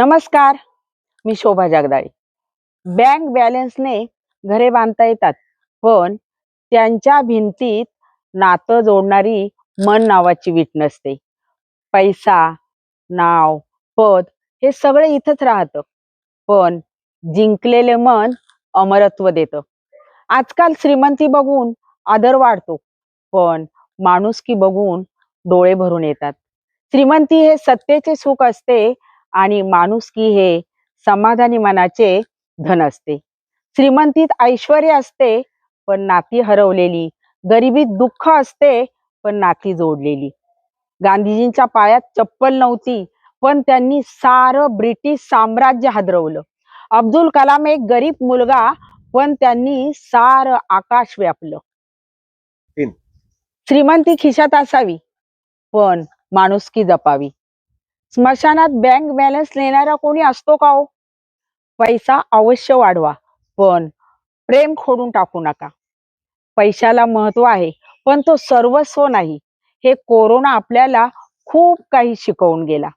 नमस्कार मी शोभा जगदाळे. बँक बॅलन्सने घरे बांधता येतात पण त्यांच्या भिंतीत नातं जोडणारी मन नावाची वीट नसते. पैसा नाव पद हे सगळे इथंच राहतं पण जिंकलेले मन अमरत्व देतं. आजकाल श्रीमंती बघून आदर वाढतो पण माणुसकी बघून डोळे भरून येतात. श्रीमंती हे सत्तेचे सुख असते आणि माणुसकी हे समाधानी मनाचे धन असते. श्रीमंतीत ऐश्वर असते पण नाती हरवलेली. गरिबीत दुःख असते पण नाती जोडलेली. गांधीजींच्या पायात चप्पल नव्हती पण त्यांनी सारं ब्रिटिश साम्राज्य हादरवलं. अब्दुल कलाम एक गरीब मुलगा पण त्यांनी सारं आकाश व्यापलं. श्रीमंती खिशात असावी पण माणुसकी जपावी. स्मशानात बँक बॅलन्स नेणारा कोणी असतो का हो? पैसा अवश्य वाढवा पण प्रेम खोडून टाकू नका. पैशाला महत्त्व आहे पण तो सर्वस्व नाही. हे कोरोना आपल्याला खूप काही शिकवून गेला.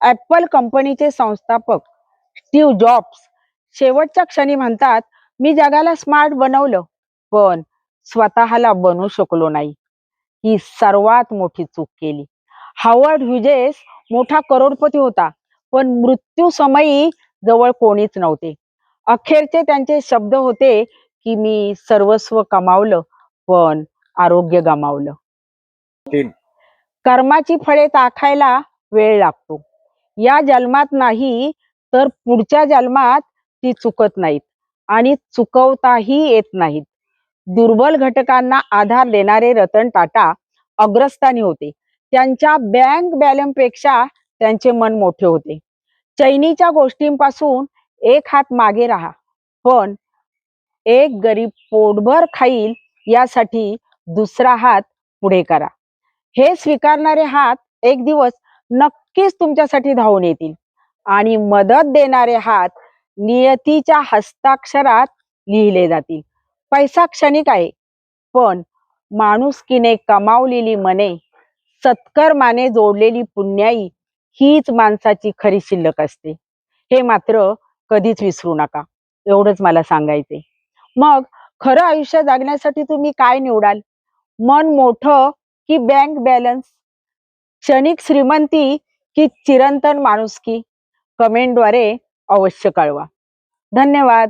ऍपल कंपनीचे संस्थापक स्टीव्ह जॉब्स शेवटच्या क्षणी म्हणतात मी जगाला स्मार्ट बनवलं पण स्वतःला बनवू शकलो नाही. ही सर्वात मोठी चूक केली. हावर्ड ह्युजेस मोठा करोडपती होता. पण मृत्यू समयी जवळ कोणीच नव्हते. अखेरचे त्यांचे शब्द होते की मी सर्वस्व कमावलं पण आरोग्य गमावलं. कर्माची फळे टाकायला वेळ लागतो. या जन्मात नाही तर पुढच्या जन्मात ती चुकत नाहीत आणि चुकवताही येत नाहीत. दुर्बल घटकांना आधार देणारे रतन टाटा अग्रस्थानी होते. त्यांच्या बँक बॅलन्सपेक्षा त्यांचे मन मोठे होते. चैनीच्या गोष्टींपासून एक हात मागे राहा. पण एक गरीब पोटभर खाईल यासाठी दुसरा हात पुढे करा. हे स्वीकारणारे हात एक दिवस नक्कीच तुमच्यासाठी धावून येतील. आणि मदत देणारे हात नियतीच्या हस्ताक्षरात लिहिले जातील. पैसा क्षणिक आहे. पण माणुसकीने कमावलेली मने सत्कर्माने जोडलेली पुण्याई हीच माणसाची खरी शिल्लक असते. हे मात्र कधीच विसरू नका. एवढंच मला सांगायचे मग खरं आयुष्य जागण्यासाठी तुम्ही काय निवडाल? मन मोठं की बँक बॅलन्स क्षणिक श्रीमंती की चिरंतन माणुसकी कमेंटद्वारे अवश्य कळवा. धन्यवाद.